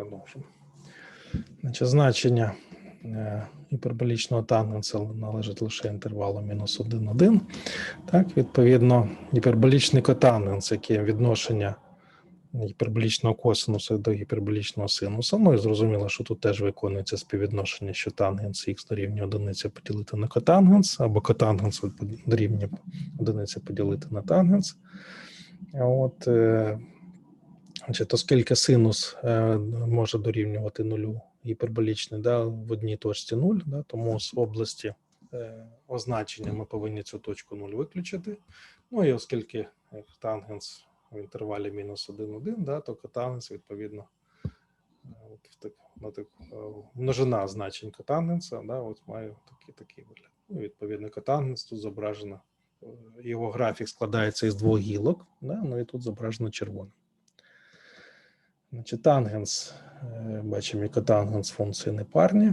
продовжимо. Значить, значення е, гіперболічного тангенса належить лише інтервалу мінус 1, 1. Так, відповідно, гіперболічний котангенс, є відношення гіперболічного косинуса до гіперболічного синуса. Ну і зрозуміло, що тут теж виконується співвідношення, що тангенс х дорівнює одиниці поділити на котангенс, або котангенс дорівнює одиниці поділити на тангенс. От, е, значить, оскільки синус е, може дорівнювати нулю гіперболічний да, в одній точці 0, да, тому з області е, означення ми повинні цю точку 0 виключити. Ну і оскільки е, тангенс в інтервалі мінус 1, 1, да, то котангенс, відповідно, от в так, на так, множина значень котангенса, да, от має такий, такий вигляд. Ну, відповідно, котангенс тут зображено, його графік складається із двох гілок, да, ну і тут зображено червоним. Значить, тангенс, е, бачимо, котангенс функції непарні.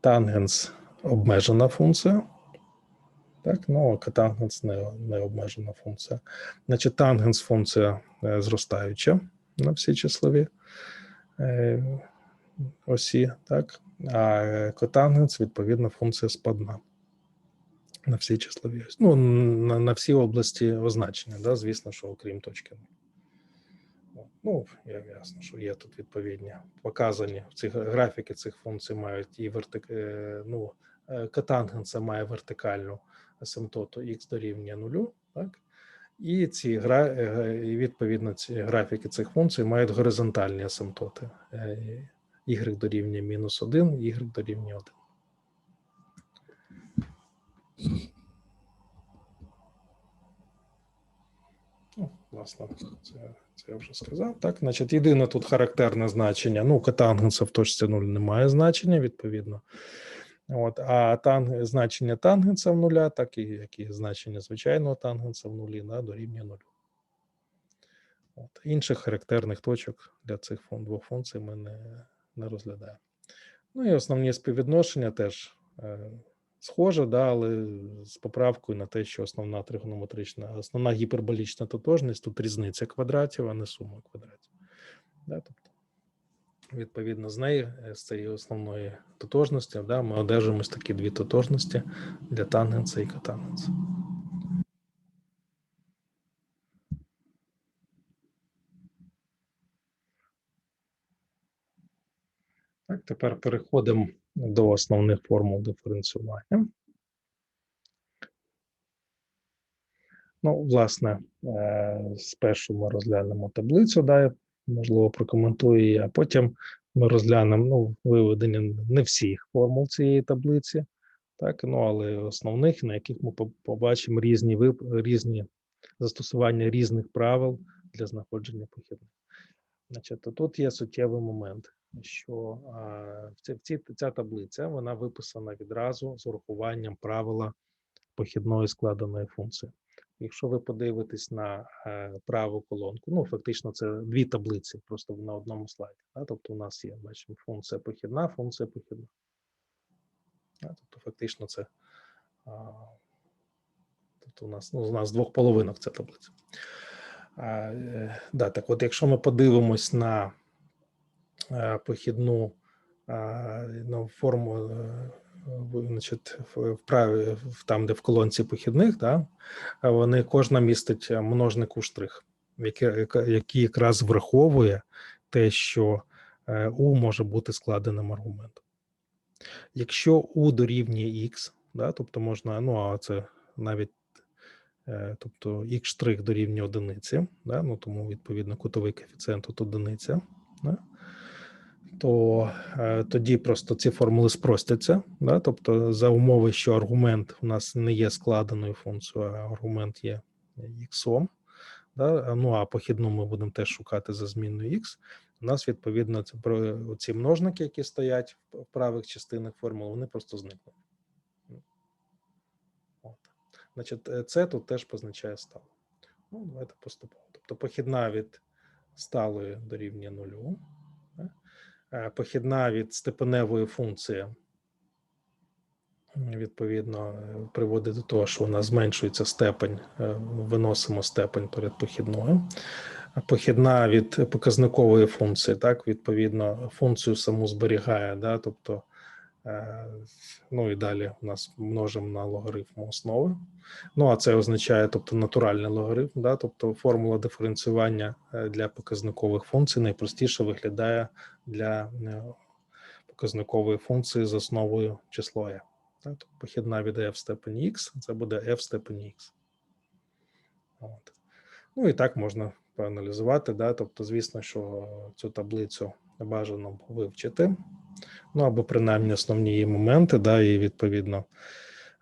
Тангенс обмежена функція. Так, ну, котангенс не, не обмежена функція. Значить, тангенс функція е, зростаюча на всі числові е, осі, так, а котангенс, відповідно, функція спадна на всі числові. Ну, на, на всі області означення, да, звісно, що окрім точки. Ну, ясно, що є тут відповідні показані в цих графіки цих функцій мають і вертик, е, ну, е, котангенса має вертикальну асимптоту х дорівнює нулю, так? І ці гра, е, відповідно ці графіки цих функцій мають горизонтальні асимптоти. Y дорівнює мінус 1, y дорівнює 1. Ну, власне, це, це я вже сказав. Так, значить, єдине тут характерне значення. Ну, котангенса в точці 0 немає значення, відповідно. От, а танг, значення тангенса в нуля, так і як і значення звичайного тангенса в нулі, да, дорівнює нулю. От. Інших характерних точок для цих двох функцій ми не, не розглядаємо. Ну і основні співвідношення теж схоже, да, але з поправкою на те, що основна тригонометрична, основна гіперболічна тотожність тут різниця квадратів, а не сума квадратів. Да, тобто, відповідно з неї, е, з цієї основної тотожності, да, ми одержуємо ось такі дві тотожності для тангенса і котангенса. Так, тепер переходимо до основних формул диференціювання. Ну, власне, е, спершу ми розглянемо таблицю, да, можливо, прокоментую її, а потім ми розглянемо ну, виведення не всіх формул цієї таблиці, так, ну, але основних, на яких ми побачимо різні, вип- різні застосування різних правил для знаходження похідних. Значить, то тут є суттєвий момент, що а, в ці, ця таблиця вона виписана відразу з урахуванням правила похідної складеної функції. Якщо ви подивитесь на е, праву колонку, ну фактично це дві таблиці, просто на одному слайді. Да? Тобто у нас є, бачимо, функція похідна, функція похідна. Да? Тобто, фактично, це тобто у нас ну, у нас двох половинок ця таблиця. А, е, да, так от, якщо ми подивимось на е, похідну а, ну, форму, е, значить, в, там, де в колонці похідних, да, вони кожна містить е, множник у штрих, який, який якраз враховує те, що е, у може бути складеним аргументом. Якщо у дорівнює х, да, тобто можна, ну а це навіть е, тобто штрих дорівнює одиниці, да, ну тому відповідно кутовий коефіцієнт тут одиниця, да, то е, тоді просто ці формули спростяться. Да, тобто за умови, що аргумент у нас не є складеною функцією, а аргумент є іксом. Да, ну а похідну ми будемо теж шукати за зміною х. У нас відповідно про ці множники, які стоять в правих частинах формул, вони просто зникнуть. От. Значить, е, це тут теж позначає сталу. Ну, давайте поступово. Тобто похідна від сталої дорівнює нулю. Е, Похідна від степеневої функції відповідно е, приводить до того, що у нас зменшується степень, е, виносимо степень перед похідною. похідна від показникової функції, так, відповідно, функцію саму зберігає, да, тобто, ну і далі у нас множимо на логарифм основи. Ну, а це означає, тобто, натуральний логарифм, да, тобто формула диференціювання е, для показникових функцій найпростіше виглядає для е, показникової функції з основою число e. Так, тобто похідна від e в степені x, це буде f в степені x. От. Ну і так можна проаналізувати. Да? Тобто, звісно, що цю таблицю бажано вивчити, ну або принаймні основні її моменти, да, і відповідно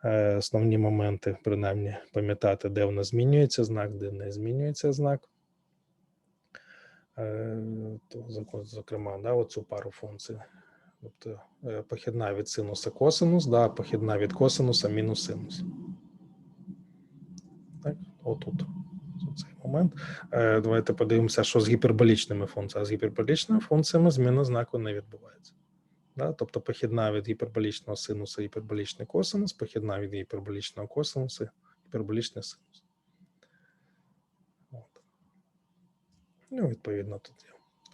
е, основні моменти, принаймні, пам'ятати, де вона змінюється знак, де не змінюється знак. Е, зокрема, да, оцю пару функцій. Тобто е, похідна від синуса косинус, да, похідна від косинуса мінус синус. Так, отут. Цей момент. Давайте подивимося, що з гіперболічними функціями. А з гіперболічними функціями зміна знаку не відбувається. Да? Тобто похідна від гіперболічного синуса гіперболічний косинус, похідна від гіперболічного косинуса гіперболічний синус. От. Ну, відповідно, тут є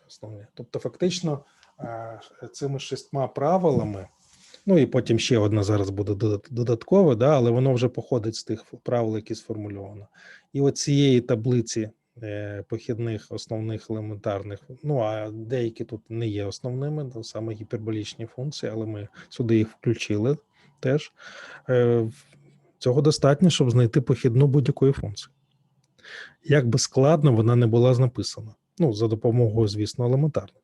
основні. Тобто, фактично, е, цими шістьма правилами, ну і потім ще одна зараз буде додат- додаткове, да, але воно вже походить з тих правил, які сформульовано. І от цієї таблиці похідних основних елементарних, ну а деякі тут не є основними, то саме гіперболічні функції, але ми сюди їх включили теж. Е, Цього достатньо, щоб знайти похідну будь-якої функції. Як би складно вона не була написана. Ну, за допомогою, звісно, елементарних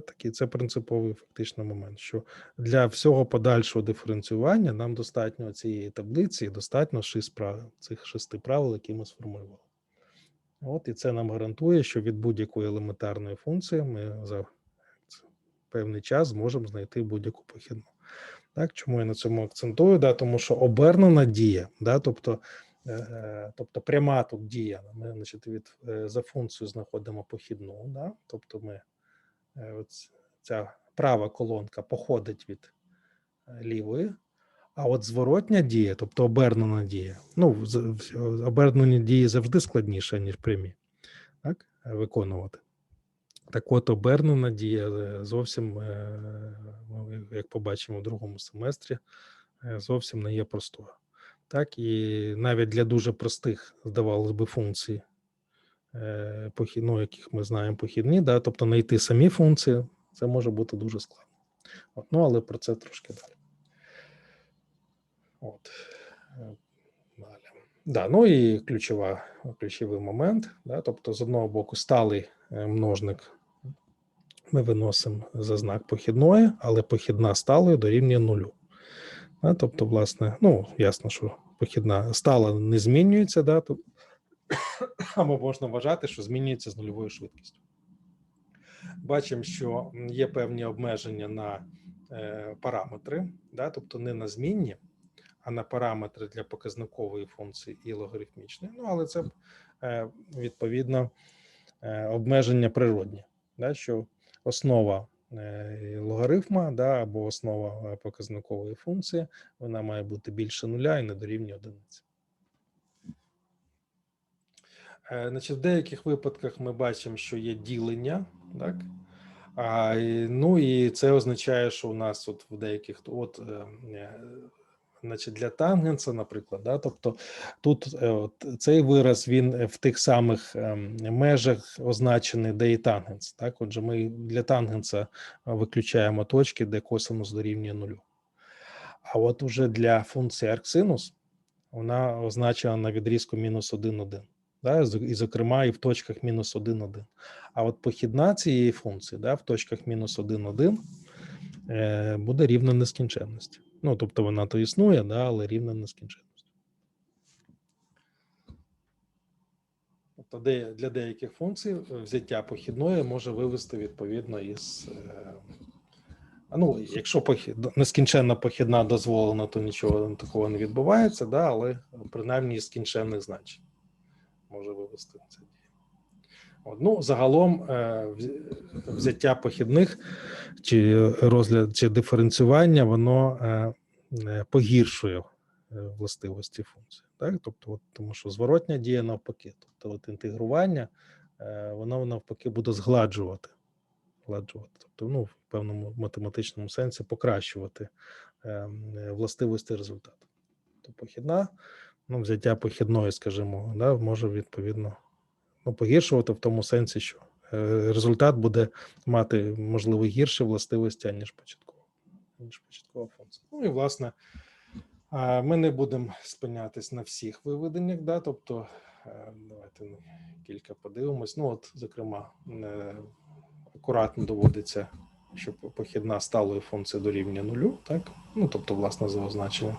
такий це принциповий фактично момент, що для всього подальшого диференціювання нам достатньо цієї таблиці, достатньо шість правил, цих шести правил, які ми сформулювали. От і це нам гарантує, що від будь-якої елементарної функції ми за певний час зможемо знайти будь-яку похідну. Так, чому я на цьому акцентую? Да, тому що обернена дія, да, тобто, е, тобто пряма тут дія. Ми значить, від, е, за функцію знаходимо похідну, да, тобто ми е, ця права колонка походить від е, лівої, а от зворотня дія, тобто обернена дія, ну, обернені дії завжди складніше, ніж прямі, так, е, виконувати. Так от обернена дія е, зовсім, е, ну, як побачимо в другому семестрі, е, зовсім не є простою. Так, і навіть для дуже простих, здавалось би, функцій, е, ну, яких ми знаємо похідні, да, тобто знайти самі функції, це може бути дуже складно. От, ну, але про це трошки далі. От. е, Далі. Да, ну і ключова, ключовий момент. Да, тобто, з одного боку, сталий е, множник ми виносимо за знак похідної, але похідна сталою дорівнює нулю. Да, тобто, власне, ну, ясно, що похідна стала не змінюється, да, то, або можна вважати, що змінюється з нульовою швидкістю. Бачимо, що є певні обмеження на е, параметри, да, тобто не на змінні, а на параметри для показникової функції і логарифмічної. Ну, але це е, відповідно е, обмеження природні, да, що основа логарифма да, або основа показникової функції вона має бути більше нуля і не дорівнює одиниці. Е, Значить, в деяких випадках ми бачимо, що є ділення, так? А, ну і це означає, що у нас от в деяких от, е, е, значить, для тангенса, наприклад, да, тобто тут е, от, цей вираз він е, в тих самих межах означений, де і тангенс. Так, отже, ми для тангенса е, виключаємо точки, де косинус дорівнює нулю. А от уже для функції арксинус вона означена на відрізку мінус 1,1. Да, і, зокрема, і в точках мінус 1,1. А от похідна цієї функції да, в точках мінус 1,1 е, буде рівна нескінченності. Ну, тобто вона то існує, да, але рівна нескінченності. Тобто для деяких функцій е, взяття похідної може вивести відповідно із. Е, ну, якщо похід, нескінченна похідна дозволена, то нічого такого не відбувається, да, але принаймні із скінченних значень може вивести це дія. Ну, загалом е, взяття похідних чи розгляд чи диференціювання, воно е, е, погіршує властивості функції. Так? Тобто, от, тому що зворотня дія навпаки. Тобто, от інтегрування, воно навпаки буде згладжувати. згладжувати. Тобто, ну, в певному математичному сенсі покращувати е, властивості результату. То похідна, ну, взяття похідної, скажімо, да, може відповідно ну, погіршувати в тому сенсі, що е, результат буде мати, можливо, гірші властивості, аніж початкова, ніж початкова функція. Ну і власне, ми не будемо спинятись на всіх виведеннях, да, тобто е, давайте ну, кілька подивимось. Ну, от, зокрема, е, акуратно доводиться, що похідна сталої функції дорівнює нулю, так? Ну, тобто, власне, за означенням.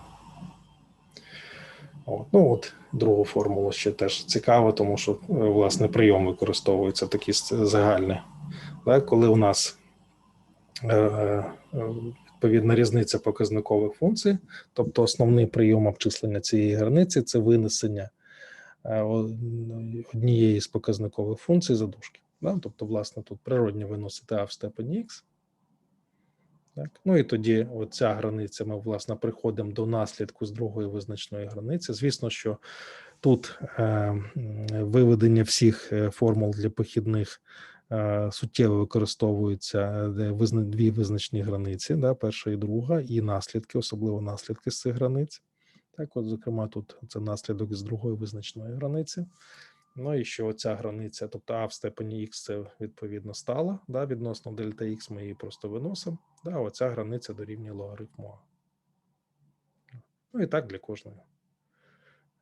От, ну от другу формулу ще теж цікаво, тому що е, власне прийом використовується такі с- загальні. Так, коли у нас е, е, відповідна різниця показникових функцій, тобто основний прийом обчислення цієї границі це винесення е, однієї з показникових функцій за дужки. Да? Тобто, власне, тут природньо виносити а в степені х. Так? Ну і тоді оця границя, ми, власне, приходимо до наслідку з другої визначної границі. Звісно, що тут е, виведення всіх е, формул для похідних е, суттєво використовуються дві визначні границі, да, перша і друга, і наслідки, особливо наслідки з цих границь. Так, от, зокрема, тут це наслідок з другої визначної границі. Ну і що ця границя, тобто а в степені х це відповідно стала, да, відносно дельта х ми її просто виносимо. Да, оця границя дорівнює логарифму А. Ну і так для кожної,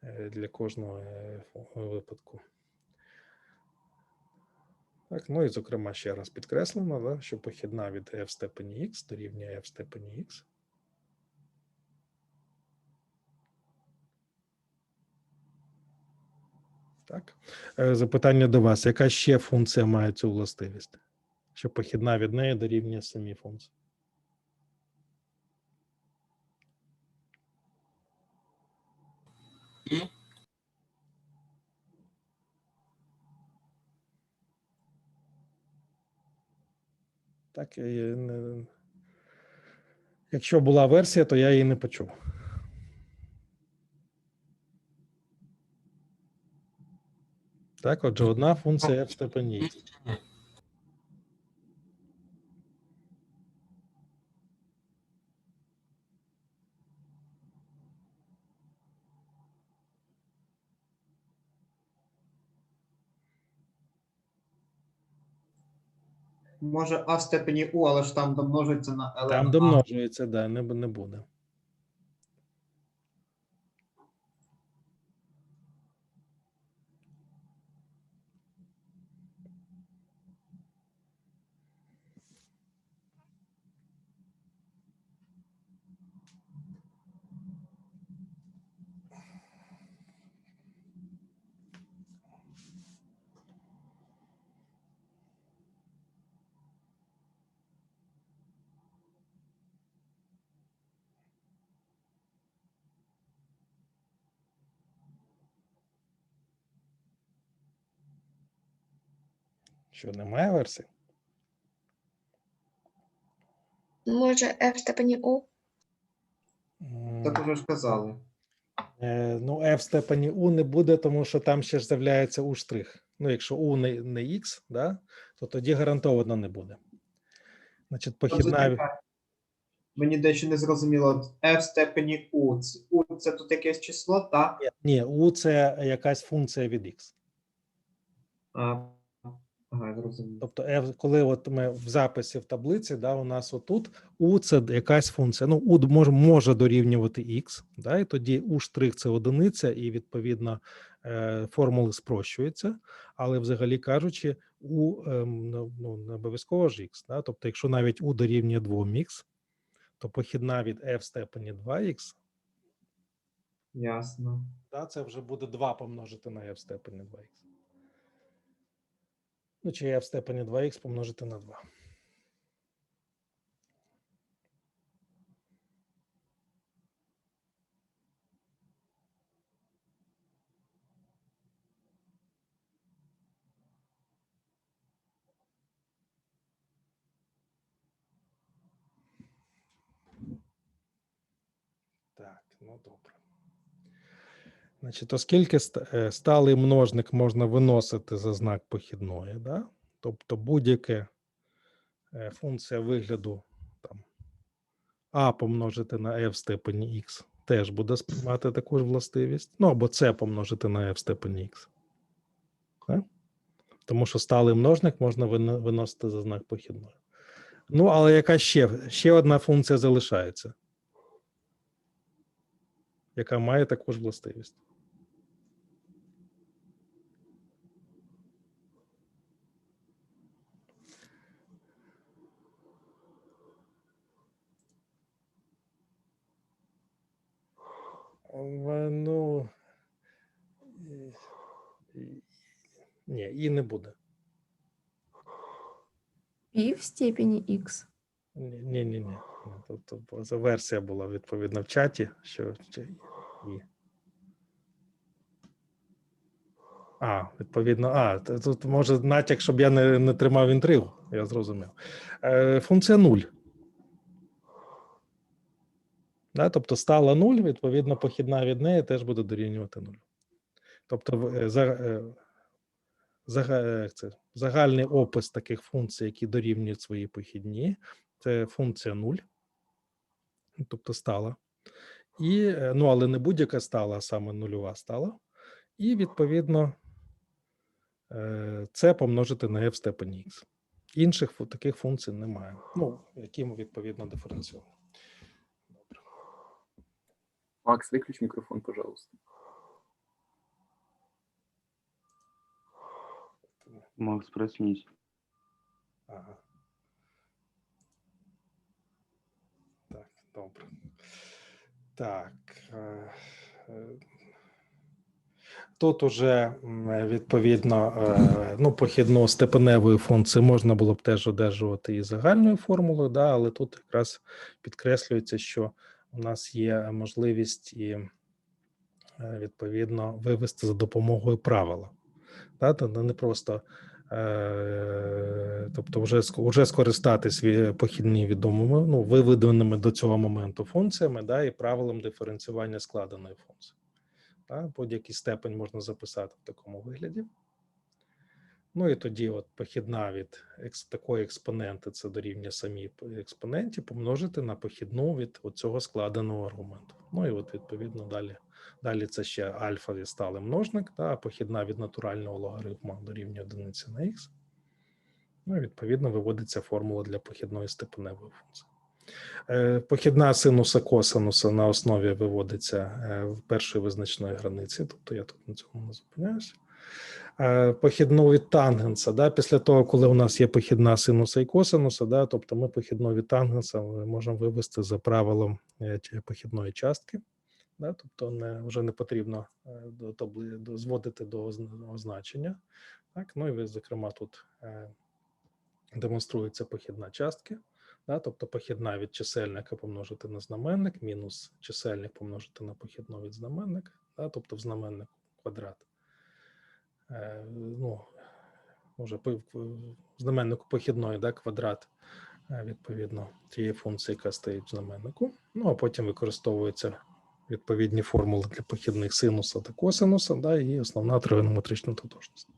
е, для кожного е, випадку. Так, ну і зокрема ще раз підкреслено, да, що похідна від f в степені х дорівнює f в степені х. Так. Е, Запитання до вас: яка ще функція має цю властивість? Що похідна від неї дорівнює самій функції? Так, я не... якщо була версія, то я її не почув. Так, отже, одна функція f в степені. Може, а в степені У, але ж там домножується на ln Там домножується, да, не, не буде. Що немає версії? Може, f в степені? М, Так уже ж казали. Е, ну, f в степені u не буде, тому що там ще ж з'являється u штрих. Ну, якщо u не, не x, да, то тоді гарантовано не буде. Значить, похідна. Мені дещо не зрозуміло. F в степені U. Ц- U це тут якесь число, так? Ні, u це якась функція від x. А, ага, я зрозумів. Тобто, f, коли от ми в записі в таблиці, да, у нас отут u це якась функція. Ну, u може, може дорівнювати x, да, і тоді u штрих це одиниця, і відповідно е, формули спрощуються. Але взагалі кажучи, u ем, ну, ну, не обов'язково ж x. Да? Тобто, якщо навіть u дорівнює 2х, то похідна від f в степені 2х, Ясно. да, це вже буде 2 помножити на f в степені 2х. Ну, чи f в степені 2х помножити на 2. Так, ну добре. Значить, оскільки е, сталий множник можна виносити за знак похідної, да? тобто будь-яка е, функція вигляду там, а помножити на e в степені x теж буде мати таку ж властивість. Ну або c помножити на e в степені x. Так? Тому що сталий множник можна виносити за знак похідної. Ну, але яка ще, ще одна функція залишається, яка має таку ж властивість. Ну, і- і- ні, і не буде. І в степені х. Ні, ні, ні, ні. Тобто версія була відповідно в чаті, що і. А, відповідно, а, тут може натяк, щоб я не, не тримав інтригу, я зрозумів. Е, функція 0. Да, тобто стала 0, відповідно, похідна від неї теж буде дорівнювати 0. Тобто, е, е, е, загальний опис таких функцій, які дорівнюють свої похідні, це функція 0, тобто стала. І, ну, але не будь-яка стала, а саме нульова стала. І відповідно це помножити на f в степені x. Інших таких функцій немає. Ну, які ми відповідно диференціюємо. Макс, выключи микрофон, пожалуйста. Макс, проснись. Ага. Так, добре. Так. е, е, Тут уже відповідно е, ну, похідну степеневої функції можна було б теж одержувати і загальною формулою, да, але тут якраз підкреслюється, що у нас є можливість і е, відповідно вивести за допомогою правила. Да, то не просто Е, тобто, вже вже скористатись похідні відомими, ну виведеними до цього моменту функціями, да, і правилом диференціювання складеної функції. Будь-який степень можна записати в такому вигляді. Ну і тоді, от похідна від такої експоненти, це дорівнює самій експоненті, помножити на похідну від цього складеного аргументу. Ну і от відповідно далі. Далі це ще альфа і сталий множник, а похідна від натурального логарифму дорівнює одиниці на х. Ну, і відповідно, виводиться формула для похідної степеневої функції. Е, Похідна синуса косинуса на основі виводиться е, в першої визначної границі, тобто я тут на цьому не зупиняюся. Е, Похідну від тангенса, да, після того, коли у нас є похідна синуса і косинуса, да, тобто ми похідну від тангенса ми можемо вивести за правилом е, похідної частки. Да, тобто не, вже не потрібно е, до табли, до, зводити до означення. Так, ну і зокрема, тут е, демонструється похідна частки. Да, тобто похідна від чисельника помножити на знаменник, мінус чисельник помножити на похідну від знаменника, да, тобто в знаменник квадрат. Е, ну, може, знаменнику похідної да, квадрат е, відповідно тієї функції, яка стоїть в знаменнику. Ну, а потім використовується відповідні формули для похідних синуса та косинуса, да, і основна тригонометрична тотожність.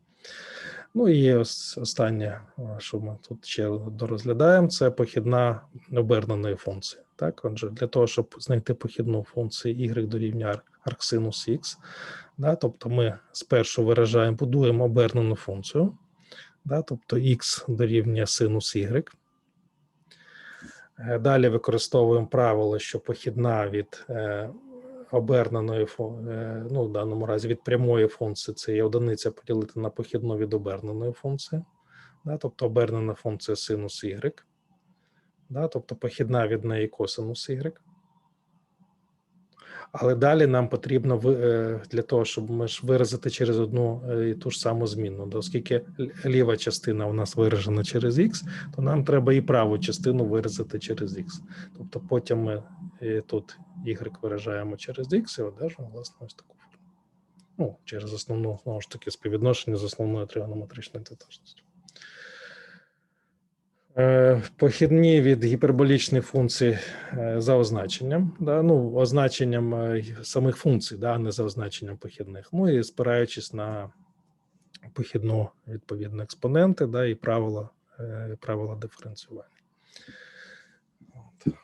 Ну і ос- останнє, що ми тут ще дорозглядаємо, це похідна оберненої функції. Так, отже, для того, щоб знайти похідну функцію y дорівнює арк- арксинус x, да, тобто ми спершу виражаємо, будуємо обернену функцію, да, тобто x дорівнює синус y. Е, Далі використовуємо правило, що похідна від е, оберненої е, ну, в даному разі від прямої функції це є одиниця поділити на похідну від оберненої функції, да, тобто обернена функція синус y, да, тобто похідна від неї косинус y. Але далі нам потрібно е, для того, щоб ми ж виразити через одну е, і ту ж саму змінну, да, оскільки ліва частина у нас виражена через x, то нам треба і праву частину виразити через x. Тобто потім ми е, тут y виражаємо через x і одержимо власне ось таку форму. Ну, через основну, знову ж таки, співвідношення з основною тригонометричною тотожністю. Е, Похідні від гіперболічних функцій е, за означенням, да, ну, означенням е, самих функцій, да, а не за означенням похідних. Ну і спираючись на похідну відповідно експоненти, да, і правила, правила диференціювання. От.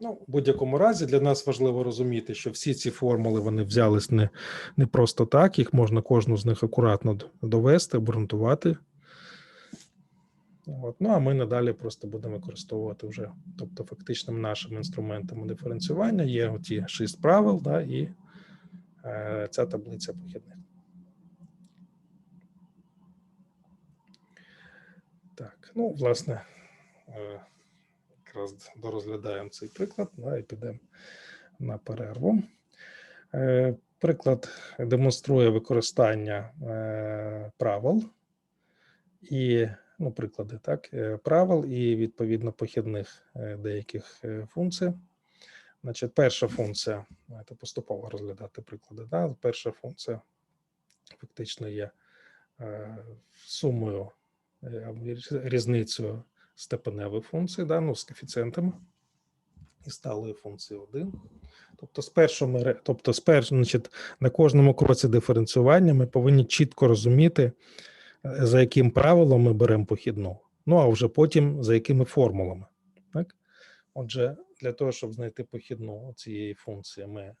Ну, в будь-якому разі для нас важливо розуміти, що всі ці формули вони взялись не, не просто так, їх можна кожну з них акуратно довести, обґрунтувати. От. Ну, а ми надалі просто будемо використовувати вже, тобто, фактичним нашим інструментами диференціювання є оті шість правил, да, і е, ця таблиця похідних. Так, ну, власне, е, якраз дорозглядаємо цей приклад, да, і підемо на перерву. Е, Приклад демонструє використання е, правил і ну, приклади так, е, правил і відповідно похідних е, деяких е, функцій. Значить, перша функція, давайте поступово розглядати приклади. Да? Перша функція фактично є сумою різницею степеневих функцій, да? ну, з коефіцієнтами і сталої функції 1. Тобто, ми, ре- тобто спершу, значить, на кожному кроці диференціювання ми повинні чітко розуміти, за яким правилом ми беремо похідну, ну а вже потім за якими формулами. Так? Отже, для того, щоб знайти похідну цієї функції, ми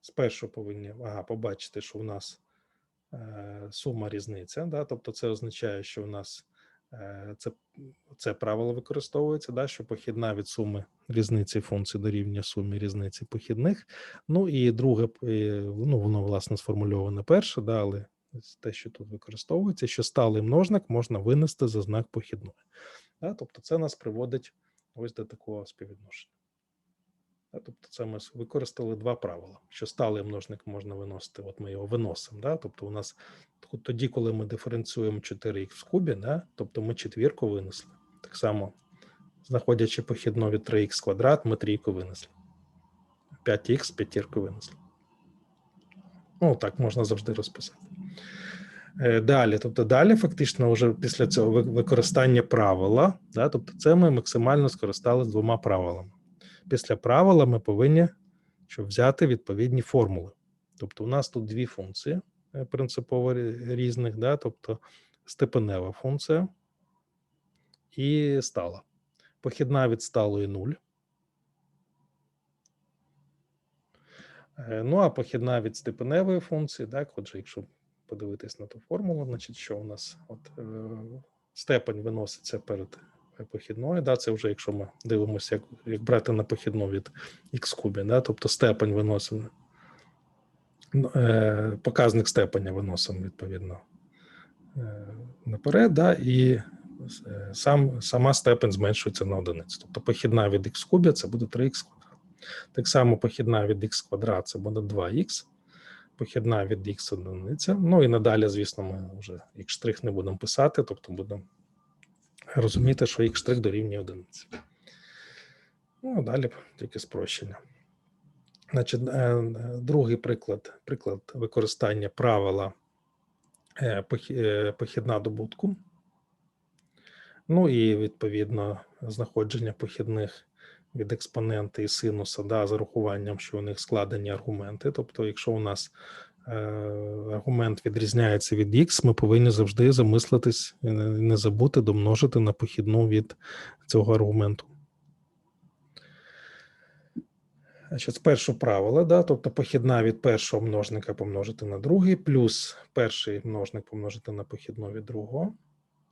спершу повинні ага, побачити, що в нас е, сума різниця. Да? Тобто, це означає, що в нас е, це, це правило використовується, да? що похідна від суми різниці функцій дорівнює сумі різниці похідних. Ну і друге, ну воно власне сформульоване перше, да, але те, що тут використовується, що сталий множник можна винести за знак похідної. Тобто це нас приводить ось до такого співвідношення. Тобто це ми використали два правила, що сталий множник можна виносити, от ми його виносимо. Да? Тобто у нас тоді, коли ми диференціюємо 4х в кубі, да? тобто ми четвірку винесли. Так само, знаходячи похідну від 3х квадрат, ми трійку винесли. 5х п'ятірку винесли. Ну, так можна завжди розписати. Е, Далі, тобто далі, фактично, вже після цього використання правила, да, тобто це ми максимально скористалися двома правилами. Після правила ми повинні щоб взяти відповідні формули. Тобто, у нас тут дві функції е, принципово різних, да, тобто степенева функція і стала. Похідна від сталої 0. Е, Ну, а похідна від степеневої функції, так, отже, якщо подивитись на ту формулу, значить, що у нас от, е, степень виноситься перед похідною, да, це вже якщо ми дивимося, як, як брати на похідну від х кубі, да, тобто степень виносимо, ну, е, показник степеня виносимо відповідно е, наперед, да, і сам, сама степень зменшується на одиницю. Тобто похідна від х кубі це буде 3х квадрат. Так само похідна від х квадрат це буде 2х, похідна від х одиниця. Ну і надалі, звісно, ми вже х' не будемо писати, тобто будемо розуміти, що х' дорівнює одиниці. Ну, а далі тільки спрощення. Значить, е, е, другий приклад, приклад використання правила е, похідна добутку. Ну і відповідно знаходження похідних від експонента і синуса, да, з урахуванням, що у них складені аргументи. Тобто, якщо у нас е, аргумент відрізняється від х, ми повинні завжди замислитись і не забути домножити на похідну від цього аргументу. Значить, спершу правило, да, тобто похідна від першого множника помножити на другий, плюс перший множник помножити на похідну від другого.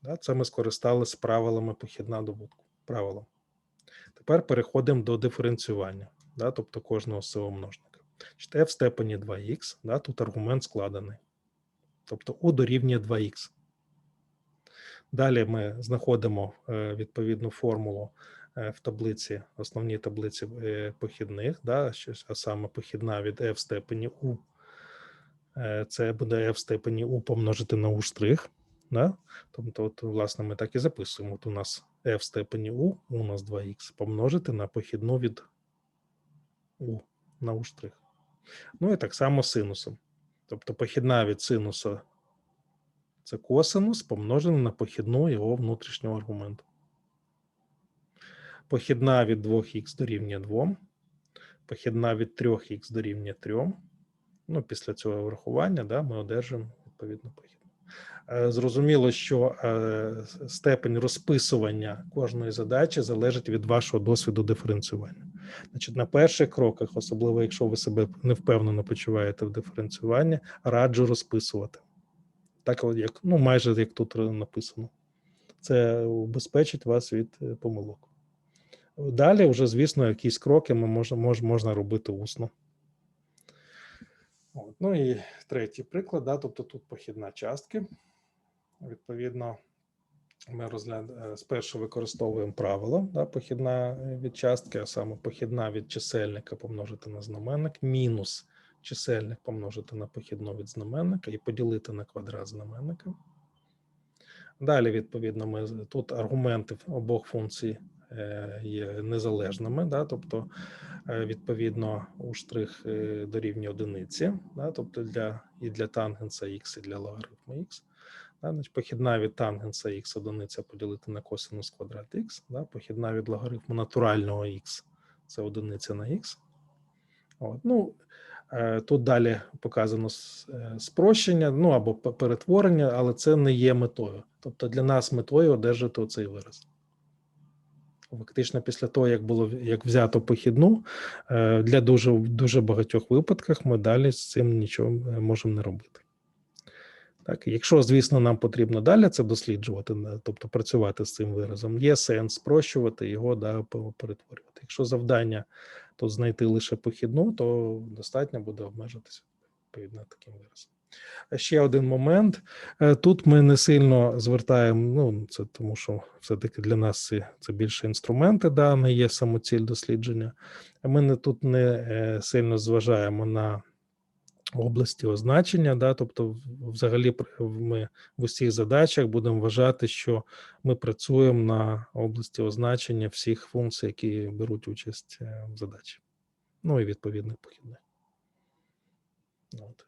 Да, це ми скористалися правилами похідна добутку. Правилом. Тепер переходимо до диференціювання, да, тобто кожного з цього множника. F в степені 2х, да, тут аргумент складений. Тобто у дорівнює 2х. Далі ми знаходимо е, відповідну формулу е, в таблиці, основній таблиці е, похідних, да, а саме похідна від f в степені u. Це буде f в степені u помножити на u штрих. Да? Тобто, от, власне, ми так і записуємо. От у нас f в степені u, у нас 2х, помножити на похідну від u на u. Ну і так само синусом. Тобто похідна від синуса Це косинус помножений на похідну його внутрішнього аргументу. Похідна від 2х дорівнює 2, похідна від 3х дорівнює 3. Ну, після цього врахування да, ми одержимо відповідно похідну. Е, Зрозуміло, що е, степень розписування кожної задачі залежить від вашого досвіду диференціювання. Значить, на перших кроках, особливо якщо ви себе не впевнено почуваєте в диференціюванні, раджу розписувати. Так, як ну майже як тут написано. Це убезпечить вас від е, помилок. Далі, вже, звісно, якісь кроки ми мож, мож, можна робити усно. От. Ну і третій приклад, да, тобто тут похідна частки. Відповідно, ми розгляд... спершу використовуємо правило, да, похідна е, від частки, а саме похідна від чисельника помножити на знаменник, мінус чисельник помножити на похідну від знаменника і поділити на квадрат знаменника. Далі, відповідно, ми тут аргументи обох функцій е, є незалежними, да, тобто, е, відповідно, у штрих е, дорівнює одиниці, да, тобто для, і для тангенса х, і для логарифму х. Да, значить, похідна від тангенса х одиниця поділити на косинус квадрат х, да, похідна від логарифму натурального х це одиниця на х. От, ну, е, тут далі показано е, спрощення, ну або перетворення, але це не є метою. Тобто для нас метою одержати оцей вираз. Фактично, після того, як було як взято похідну, е, для дуже дуже багатьох випадках ми далі з цим нічого е, можемо не робити. Так, якщо, звісно, нам потрібно далі це досліджувати, тобто працювати з цим виразом, є сенс спрощувати його да, перетворювати. Якщо завдання тут знайти лише похідну, то достатньо буде обмежитися відповідно таким виразом. Ще один момент. Е, Тут ми не сильно звертаємо, ну це тому, що все-таки для нас це, це більше інструменти, да, не є самоціль дослідження. Ми не тут не е, сильно зважаємо на області означення, да, тобто, взагалі, ми в усіх задачах будемо вважати, що ми працюємо на області означення всіх функцій, які беруть участь е, в задачі. Ну і відповідних похідних. От.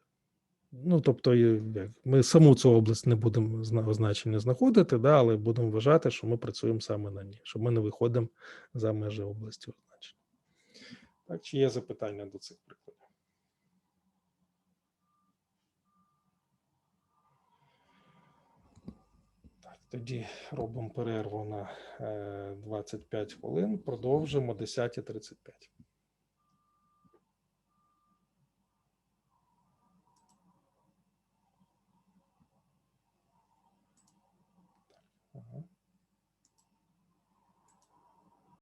Ну, тобто, як, ми саму цю область не будемо зна- означення знаходити, да, але будемо вважати, що ми працюємо саме на ній, що ми не виходимо за межі області означення. Так, чи є запитання до цих прикладів? Так, тоді робимо перерву на е, 25 хвилин, продовжимо о 10.35.